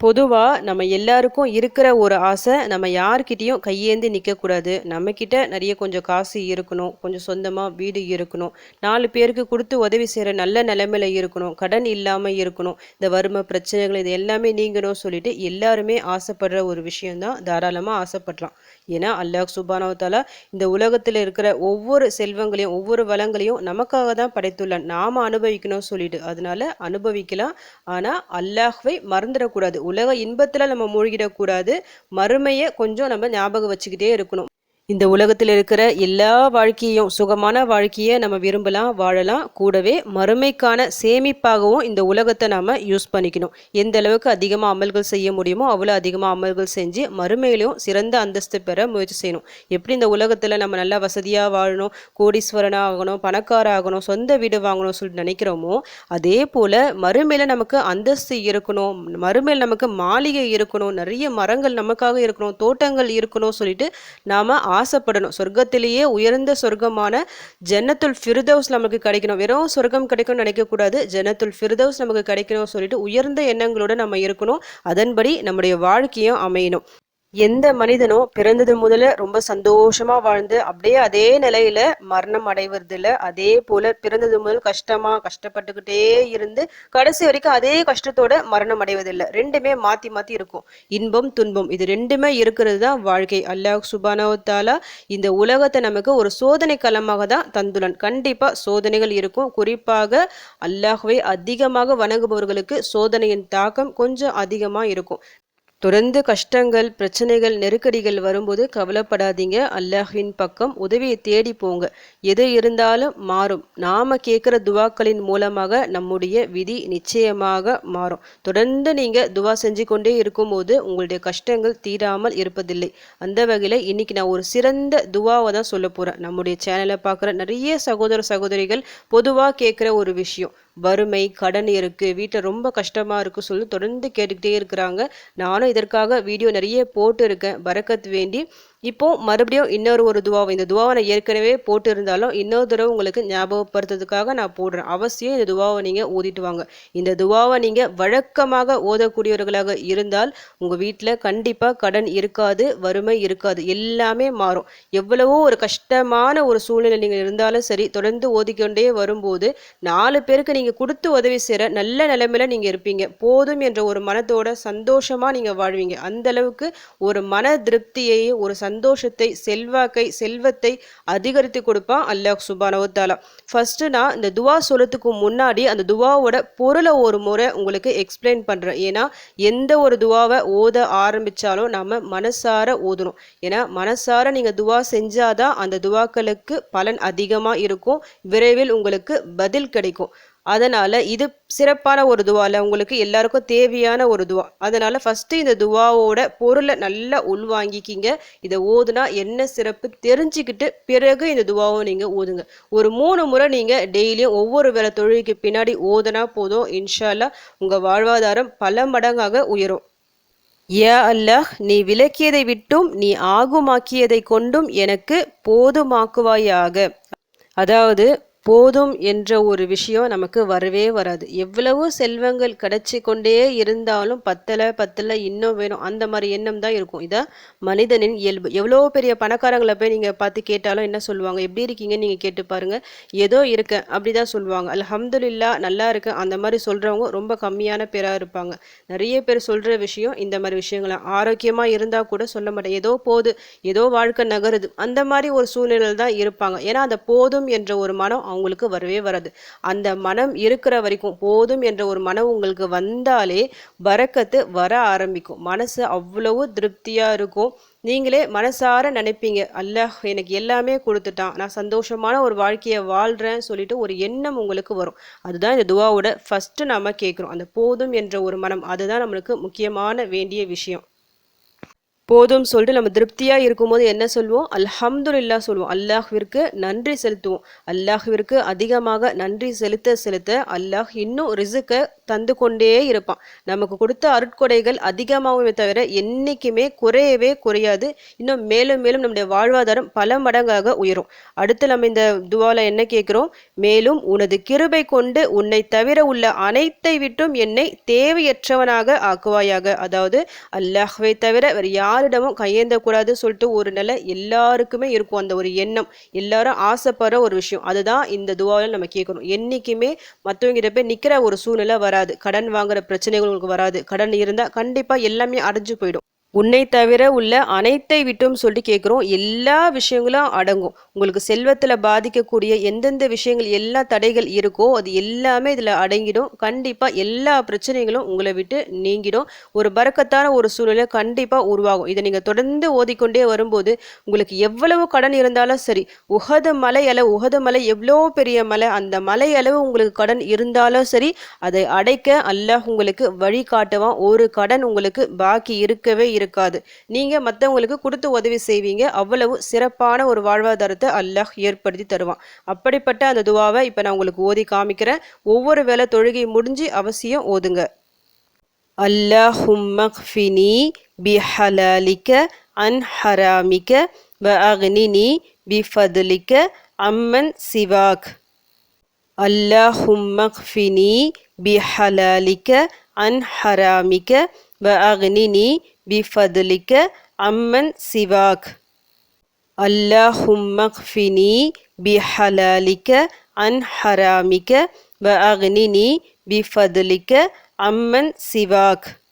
பொதுவாக நம்ம எல்லாருக்கும் இருக்கிற ஒரு ஆசை நம்ம யார்கிட்டேயும் கையேந்தி நிற்கக்கூடாது நம்மக்கிட்ட நிறைய கொஞ்சம் காசு இருக்கணும் கொஞ்சம் சொந்தமாக வீடு இருக்கணும். நாலு பேருக்கு கொடுத்து உதவி செய்கிற நல்ல நிலைமையில் இருக்கணும் கடன் இல்லாமல் இருக்கணும் இந்த வறுமை பிரச்சனைகள் இது எல்லாமே நீங்கணும் சொல்லிட்டு எல்லாருமே ஆசைப்படுற ஒரு விஷயம்தான் தாராளமாக ஆசைப்படலாம். ஏன்னா அல்லாஹ் சுபானவத்தாலா இந்த உலகத்தில் இருக்கிற ஒவ்வொரு செல்வங்களையும் ஒவ்வொரு வளங்களையும் நமக்காக தான் படைத்துள்ளான் நாம் அனுபவிக்கணும்னு சொல்லிட்டு. அதனால அனுபவிக்கலாம். ஆனால் அல்லாஹ்வை மறந்துடக்கூடாது. உலக இன்பத்தில் நம்ம மூழ்கிடக்கூடாது. மறுமையை கொஞ்சம் நம்ம ஞாபகம் வச்சுக்கிட்டே இருக்கணும். இந்த உலகத்தில் இருக்கிற எல்லா வாழ்க்கையும் சுகமான வாழ்க்கையை நம்ம விரும்பலாம் வாழலாம். கூடவே மறுமைக்கான சேமிப்பாகவும் இந்த உலகத்தை நாம் யூஸ் பண்ணிக்கணும். எந்த அளவுக்கு அதிகமாக அமல்கள் செய்ய முடியுமோ அவ்வளோ அதிகமாக அமல்கள் செஞ்சு மறுமையிலையும் சிறந்த அந்தஸ்து பெற முயற்சி செய்யணும். எப்படி இந்த உலகத்தில் நம்ம நல்லா வசதியாக வாழணும் கோடீஸ்வரனாக ஆகணும் பணக்கார ஆகணும் சொந்த வீடு வாங்கணும் சொல்லிட்டு நினைக்கிறோமோ அதே போல் மறுமையில் நமக்கு அந்தஸ்து இருக்கணும் மறுமையில் நமக்கு மாளிகை இருக்கணும் நிறைய மரங்கள் நமக்காக இருக்கணும் தோட்டங்கள் இருக்கணும் சொல்லிட்டு நாம் ஆசைப்படணும். சொர்க்கத்திலேயே உயர்ந்த சொர்க்கமான ஜன்னத்துல் ஃபிர்தவுஸ் நமக்கு கிடைக்கணும். வெறும் சொர்க்கம் கிடைக்கும்னு நினைக்கக்கூடாது. ஜன்னத்துல் ஃபிர்தவுஸ் நமக்கு கிடைக்கணும்னு சொல்லிட்டு உயர்ந்த எண்ணங்களோட நம்ம இருக்கணும். அதன்படி நம்முடைய வாழ்க்கையும் அமையணும். எந்த மனிதனும் பிறந்தது முதல்ல ரொம்ப சந்தோஷமா வாழ்ந்து அப்படியே அதே நிலையில மரணம் அடைவதில்ல. அதே போல பிறந்தது முதல் கஷ்டமா கஷ்டப்பட்டுக்கிட்டே இருந்து கடைசி வரைக்கும் அதே கஷ்டத்தோட மரணம் அடைவதில்லை. ரெண்டுமே மாத்தி மாத்தி இருக்கும். இன்பம் துன்பம் இது ரெண்டுமே இருக்கிறது தான் வாழ்க்கை. அல்லாஹ் சுபானவத்தாலா இந்த உலகத்தை நமக்கு ஒரு சோதனை களமாக தான் தந்துள்ளன். கண்டிப்பா சோதனைகள் இருக்கும். குறிப்பாக அல்லாஹுவை அதிகமாக வணங்குபவர்களுக்கு சோதனையின் தாக்கம் கொஞ்சம் அதிகமா இருக்கும். தொடர்ந்து கஷ்டங்கள் பிரச்சனைகள் நெருக்கடிகள் வரும்போது கவலைப்படாதீங்க. அல்லாஹின் பக்கம் உதவியை தேடி போங்க. எது இருந்தாலும் மாறும். நாம கேட்குற துவாக்களின் மூலமாக நம்முடைய விதி நிச்சயமாக மாறும். தொடர்ந்து நீங்க துவா செஞ்சு கொண்டே இருக்கும்போது உங்களுடைய கஷ்டங்கள் தீராமல் இருப்பதில்லை. அந்த வகையில் இன்னைக்கு நான் ஒரு சிறந்த துவாவை தான் சொல்ல போறேன். நம்முடைய சேனலை பார்க்குற நிறைய சகோதர சகோதரிகள் பொதுவாக கேட்குற ஒரு விஷயம். வறுமை கடன் இருக்குது வீட்டில் ரொம்ப கஷ்டமாக இருக்குது சொல்லி தொடர்ந்து கேட்டுக்கிட்டே இருக்கிறாங்க. நானும் இதற்காக வீடியோ நிறைய போட்டு இருக்கேன் வேண்டி இப்போ மறுபடியும் இன்னொரு ஒரு துவாவை இந்த துவாவை நான் ஏற்கனவே போட்டு இருந்தாலும் இன்னொரு தடவை உங்களுக்கு ஞாபகப்படுத்துறதுக்காக நான் போடுறேன். அவசியம் இந்த துவாவை நீங்க ஓதிட்டு வாங்க. இந்த துவாவை நீங்க வழக்கமாக ஓதக்கூடியவர்களாக இருந்தால் உங்க வீட்டில் கண்டிப்பா கடன் இருக்காது வறுமை இருக்காது. எல்லாமே மாறும். எவ்வளவோ ஒரு கஷ்டமான ஒரு சூழ்நிலை நீங்க இருந்தாலும் சரி தொடர்ந்து ஓதிக்கொண்டே வரும்போது நாலு பேருக்கு நீங்க கொடுத்து உதவி செய்கிற நல்ல நிலைமையில நீங்க இருப்பீங்க. போதும் என்ற ஒரு மனத்தோட சந்தோஷமா நீங்க வாழ்வீங்க. அந்த அளவுக்கு ஒரு மன திருப்தியை ஒரு சந்தோஷத்தை செல்வாக்கை செல்வத்தை அதிகரித்து கொடுப்பான் அல்லாஹ் சுபானவத்தாலா ஃபர்ஸ்ட்டு நான் இந்த துவா சொல்லத்துக்கு முன்னாடி அந்த துவாவோட பொருளை ஒரு முறை உங்களுக்கு எக்ஸ்பிளைன் பண்ணுறேன் ஏன்னா எந்த ஒரு துவாவை ஓத ஆரம்பித்தாலும் நம்ம மனசார ஓதணும். ஏன்னா மனசார நீங்கள் துவா செஞ்சாதான் அந்த துவாக்களுக்கு பலன் அதிகமாக இருக்கும் விரைவில் உங்களுக்கு பதில் கிடைக்கும். அதனால இது சிறப்பான ஒரு துவா இல்லை. உங்களுக்கு எல்லாருக்கும் தேவையான ஒரு துவா. அதனால ஃபர்ஸ்ட் இந்த துவாவோட பொருளை நல்லா உள்வாங்கிக்கிங்க இதை ஓதுனா என்ன சிறப்பு தெரிஞ்சுக்கிட்டு பிறகு இந்த துவாவை நீங்க ஓதுங்க. ஒரு மூணு முறை நீங்க டெய்லியும் ஒவ்வொரு வேலை தொழிலுக்கு பின்னாடி ஓதுனா போதும். இன்ஷால்லா உங்க வாழ்வாதாரம் பல மடங்காக உயரும். யா அல்லாஹ் நீ விலக்கியதை விட்டும் நீ ஆகுமாக்கியதை கொண்டும் எனக்கு போதுமாக்குவாயாக. அதாவது போதும் என்ற ஒரு விஷயம் நமக்கு வரவே வராது. எவ்வளவோ செல்வங்கள் கிடைச்சி கொண்டே இருந்தாலும் பத்தலை பத்தலை இன்னும் வேணும். அந்த மாதிரி எண்ணம் தான் இருக்கும். இதான் மனிதனின் இயல்பு. எவ்வளோ பெரிய பணக்காரங்களை போய் நீங்கள் பார்த்து கேட்டாலும் என்ன சொல்லுவாங்க? எப்படி இருக்கீங்கன்னு நீங்கள் கேட்டு பாருங்கள் ஏதோ இருக்கேன். அப்படி தான் சொல்லுவாங்க. அல்ஹம்துலில்லா நல்லா இருக்கேன் அந்த மாதிரி சொல்கிறவங்க ரொம்ப கம்மியான பேராக இருப்பாங்க. நிறைய பேர் சொல்கிற விஷயம் இந்த மாதிரி விஷயங்களை. ஆரோக்கியமாக இருந்தால் கூட சொல்ல மாட்டேன். ஏதோ போது ஏதோ வாழ்க்கை நகருது. அந்த மாதிரி ஒரு சூழ்நிலை தான் இருப்பாங்க. ஏன்னா அந்த போதும் என்ற ஒரு மனம் அவங்களுக்கு வரவே வராது. அந்த மனம் இருக்கிற வரைக்கும் போதும் என்ற ஒரு மனம் உங்களுக்கு வந்தாலே பறக்கத்து வர ஆரம்பிக்கும். மனசு அவ்வளவு திருப்தியாக இருக்கும். நீங்களே மனசார நினைப்பீங்க அல்லாஹ் எனக்கு எல்லாமே கொடுத்துட்டான். நான் சந்தோஷமான ஒரு வாழ்க்கையை வாழ்கிறேன் சொல்லிட்டு ஒரு எண்ணம் உங்களுக்கு வரும். அதுதான் இந்த துவாவோட ஃபஸ்ட்டு நாம் கேட்குறோம் அந்த போதும் என்ற ஒரு மனம் அதுதான் நம்மளுக்கு முக்கியமான வேண்டிய விஷயம். போதும் சொல்லிட்டு நம்ம திருப்தியாக இருக்கும்போது என்ன சொல்லுவோம்? அல்ஹம்துல்லா சொல்லுவோம். அல்லாஹ்விற்கு நன்றி செலுத்துவோம். அல்லாஹ்விற்கு அதிகமாக நன்றி செலுத்த செலுத்த அல்லாஹ் இன்னும் ரிசுக்கை தந்து கொண்டே இருப்பான். நமக்கு கொடுத்த அருட்கொடைகள் அதிகமாகவே தவிர என்றைக்குமே குறையவே குறையாது. இன்னும் மேலும் மேலும் நம்முடைய வாழ்வாதாரம் பல மடங்காக உயரும். அடுத்து நம்ம இந்த துவால என்ன கேட்குறோம்? மேலும் உனது கிருபை கொண்டு உன்னை தவிர உள்ள அனைத்தை விட்டும் என்னை தேவையற்றவனாக ஆக்குவாயாக. அதாவது அல்லாஹ்வை தவிர வேறு யார் யாரிடமும் கையேந்தக்கூடாது சொல்லிட்டு ஒரு நிலை எல்லாருக்குமே இருக்கும் அந்த ஒரு எண்ணம். எல்லாரும் ஆசைப்படுற ஒரு விஷயம். அதுதான் இந்த துவாவில் நம்ம கேட்கணும். என்றைக்குமே மற்றவங்கிட்ட போய் நிற்கிற ஒரு சூழ்நிலை வராது. கடன் வாங்குற பிரச்சனைகள் உங்களுக்கு வராது. கடன் இருந்தால் கண்டிப்பாக எல்லாமே அடைஞ்சு போயிடும். உன்னை தவிர உள்ள அனைத்தை விட்டும் சொல்லிட்டு கேட்குறோம் எல்லா விஷயங்களும் அடங்கும். உங்களுக்கு செல்வத்தில் பாதிக்கக்கூடிய எந்தெந்த விஷயங்கள் எல்லா தடைகள் இருக்கோ அது எல்லாமே இதில் அடங்கிடும். கண்டிப்பாக எல்லா பிரச்சனைகளும் உங்களை விட்டு நீங்கிடும். ஒரு பறக்கத்தான ஒரு சூழ்நிலை கண்டிப்பாக உருவாகும். இதை நீங்கள் தொடர்ந்து ஓதிக்கொண்டே வரும்போது உங்களுக்கு எவ்வளவு கடன் இருந்தாலும் சரி உகத மலை அளவு உகத மலை எவ்வளோ பெரிய மலை அந்த மலை அளவு உங்களுக்கு கடன் இருந்தாலும் சரி அதை அடைக்க அல்லாஹ் உங்களுக்கு வழி காட்டுவான் ஒரு கடன் உங்களுக்கு பாக்கி இருக்கவே இருக்காது. நீங்கள் மற்றவங்களுக்கு கொடுத்து உதவி செய்வீங்க. அவ்வளவு சிறப்பான ஒரு வாழ்வாதாரத்தை அல்லாஹ் ஏற்படுத்தி தருவான். அப்படிப்பட்ட அந்த துவாவை இப்போ நான் உங்களுக்கு ஓதி காமிக்கிறேன். ஒவ்வொரு வேலை தொழுகை முடிஞ்சு அவசியம் ஓதுங்க. அல்லாஹும்மக்ஃபினி பிஹலாலிக்க அன் ஹராமிக்க வ அக்னினி பிஃபதுலிக்க அம்மன் சிவாக். அல்லாஹும்மக்ஃபினி பிஹலாலிக்க அன் ஹராமிக்க வ அக்னினி بفضلك عمن سواك. اللهم اغفني بحلالك عن حرامك وأغنني بفضلك عمن سواك.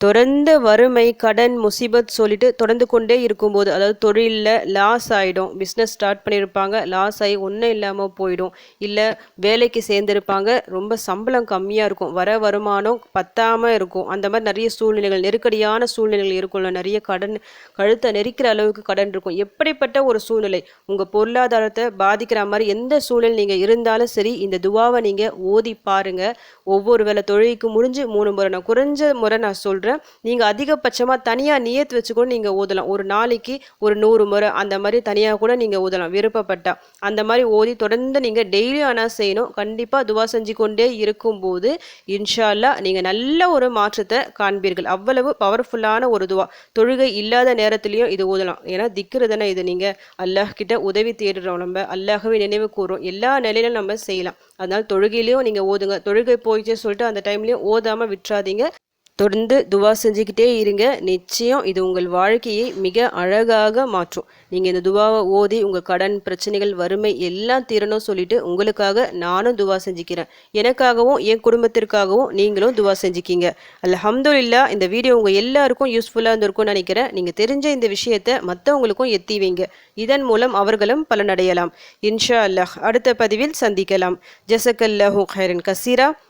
தொடர்ந்து வறுமை கடன் முசிபத் சொல்லிட்டு தொடர்ந்து கொண்டே இருக்கும்போது அதாவது தொழிலில் லாஸ் ஆகிடும் பிஸ்னஸ் ஸ்டார்ட் பண்ணியிருப்பாங்க லாஸ் ஆகி ஒன்றும் இல்லாமல் போயிடும். இல்லை வேலைக்கு சேர்ந்துருப்பாங்க. ரொம்ப சம்பளம் கம்மியாக இருக்கும். வர வருமானம் பத்தாமல் இருக்கும். அந்த மாதிரி நிறைய சூழ்நிலைகள் நெருக்கடியான சூழ்நிலைகள் இருக்கும்ல. நிறைய கடன் கழுத்தை நெரிக்கிற அளவுக்கு கடன் இருக்கும். எப்படிப்பட்ட ஒரு சூழ்நிலை? உங்கள் பொருளாதாரத்தை பாதிக்கிற மாதிரி எந்த சூழ்நிலை நீங்கள் இருந்தாலும் சரி இந்த துவாவை நீங்கள் ஓதி பாருங்கள் ஒவ்வொரு வேலை தொழிலுக்கு முடிஞ்சு மூணு முறை நான் குறைஞ்ச முறை நான் சொல்கிறேன் சொல்கிறேன் நீங்கள் அதிகபட்சமாக தனியாக நியத்து வச்சு கூட நீங்கள் ஓதலாம் ஒரு நாளைக்கு ஒரு நூறு முறை அந்த மாதிரி தனியாக கூட நீங்கள் ஓதலாம் விருப்பப்பட்டால் அந்த மாதிரி ஓதி தொடர்ந்து நீங்கள் டெய்லி ஆனால் செய்யணும். கண்டிப்பாக துவா செஞ்சு கொண்டே இருக்கும்போது இன்ஷால்லா நீங்கள் நல்ல ஒரு மாற்றத்தை காண்பீர்கள். அவ்வளவு பவர்ஃபுல்லான ஒரு துவா. தொழுகை இல்லாத நேரத்துலையும் இது ஓதலாம் ஏன்னா திக்கிறதுனா தானே இது நீங்கள் அல்லாஹ் கிட்ட உதவி தேடுறோம் நம்ம. அல்லாஹவே நினைவு கூறுறோம். எல்லா நிலையிலும் நம்ம செய்யலாம். அதனால் தொழுகையிலையும் நீங்கள் ஓதுங்க தொழுகை போயிடுச்சு சொல்லிட்டு அந்த டைம்லையும் ஓதாமல் விட்டுறாதீங்க. தொடர்ந்து துவா செஞ்சுக்கிட்டே இருங்க. நிச்சயம் இது உங்கள் வாழ்க்கையை மிக அழகாக மாற்றும். நீங்கள் இந்த துவாவை ஓதி உங்கள் கடன் பிரச்சனைகள் வறுமை எல்லாம் தீரணும் சொல்லிட்டு உங்களுக்காக நானும் துவா செஞ்சுக்கிறேன். எனக்காகவும் என் குடும்பத்திற்காகவும் நீங்களும் துவா செஞ்சுக்கிங்க. அலமதுல்லா இந்த வீடியோ உங்கள் எல்லாருக்கும் யூஸ்ஃபுல்லாக இருந்திருக்கும்னு நினைக்கிறேன். நீங்கள் தெரிஞ்ச இந்த விஷயத்தை மற்றவங்களுக்கும் எத்தி வைங்க. இதன் மூலம் அவர்களும் பலனடையலாம். இன்ஷா அல்லாஹ் அடுத்த பதிவில் சந்திக்கலாம். ஜசக்கல்லாஹூ ஹைரன் கசீரா.